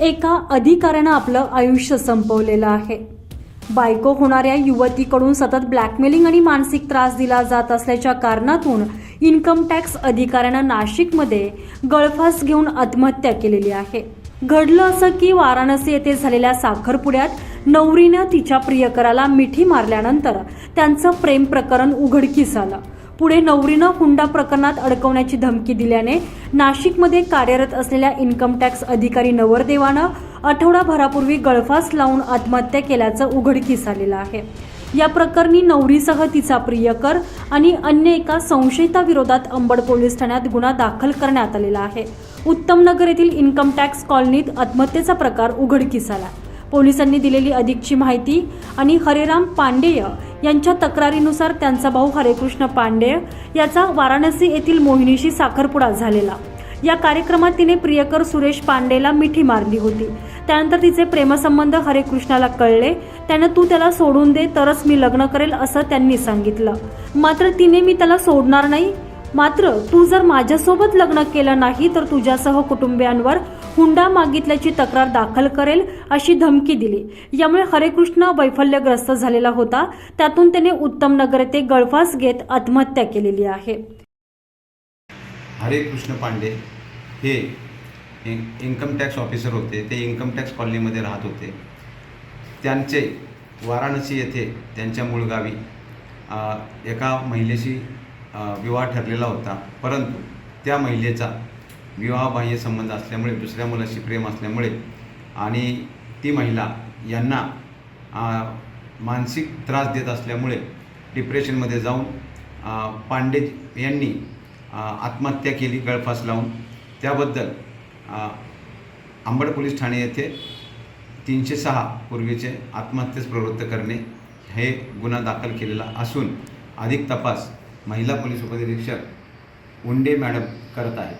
एका अधिकाऱ्यानं आपलं आयुष्य संपवलेलं आहे. बायको होणाऱ्या युवतीकडून सतत ब्लॅकमेलिंग आणि मानसिक त्रास दिला जात असल्याच्या कारणातून इन्कम टॅक्स अधिकाऱ्यानं नाशिकमध्ये गळफास घेऊन आत्महत्या केलेली आहे. घडलं असं की वाराणसी येथे झालेल्या साखरपुड्यात नवरीनं तिच्या प्रियकराला मिठी मारल्यानंतर त्यांचं प्रेम प्रकरण उघडकीस आलं. पुढे नवरीनं हुंडा प्रकरणात अडकवण्याची धमकी दिल्याने नाशिकमध्ये कार्यरत असलेल्या इन्कम टॅक्स अधिकारी नवरदेवानं आठवडाभरापूर्वी गळफास लावून आत्महत्या केल्याचं उघडकीस आलेलं आहे. या प्रकरणी नवरीसह तिचा प्रियकर आणि अन्य एका संशयिताविरोधात अंबड पोलीस ठाण्यात गुन्हा दाखल करण्यात आलेला आहे. उत्तमनगर येथील इन्कम टॅक्स कॉलनीत आत्महत्येचा प्रकार उघडकीस आला. पोलिसांनी दिलेली अधिकची माहिती आणि हरेराम पांडेय यांच्या तक्रारीनुसार त्यांचा भाऊ हरेकृष्ण पांडेय याचा वाराणसी येथील मोहिनीशी साखरपुडा झालेला. या कार्यक्रमात तिने प्रियकर सुरेश पांडेला मिठी मारली होती. त्यानंतर तिचे प्रेमसंबंध हरेकृष्णाला कळले. त्यानं तू त्याला सोडून दे तरच मी लग्न करेल असं त्यांनी सांगितलं. मात्र तिने मी त्याला सोडणार नाही मात्र तू जर माझ्यासोबत लग्न केलं नाही तर तुझ्यासह कुटुंबियांवर हुंडा मागितल्याची तक्रार दाखल करेल अशी धमकी दिली. यामुळे हरेकृष्ण वैफल्यग्रस्त झालेला होता. त्यातून त्याने उत्तम नगर येथे गळफास घेत आत्महत्या केलेली आहे. हरे कृष्ण पांडे हे इन्कम टॅक्स ऑफिसर होते. ते इन्कम टॅक्स कॉलनीमध्ये राहत होते. त्यांचे वाराणसी येथे त्यांच्या मूळ गावी एका महिलेशी विवाह ठरलेला होता. परंतु त्या महिलेचा विवाहबाह्य संबंध असल्यामुळे दुसऱ्या मुलाशी प्रेम असल्यामुळे आणि ती महिला यांना मानसिक त्रास देत असल्यामुळे डिप्रेशनमध्ये जाऊन पांडे यांनी आत्महत्या केली गळफास लावून. त्याबद्दल आंबड पोलीस ठाणे येथे तीनशे सहा पूर्वीचे आत्महत्येस प्रवृत्त करणे हे गुन्हा दाखल केलेला असून अधिक तपास महिला पोलीस उपनिरीक्षक उंडे मॅडम करत आहेत.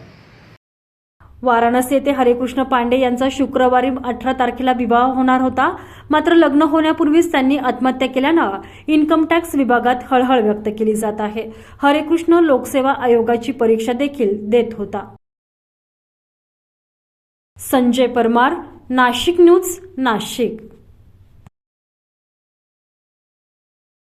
वाराणसी येथे हरेकृष्ण पांडे यांचा शुक्रवारी अठरा तारखेला विवाह होणार होता. मात्र लग्न होण्यापूर्वीच त्यांनी आत्महत्या केल्यानं इन्कम टॅक्स विभागात हळहळ व्यक्त केली जात आहे. हरेकृष्ण लोकसेवा आयोगाची परीक्षा देखील देत होता. संजय परमार नाशिक न्यूज नाशिक.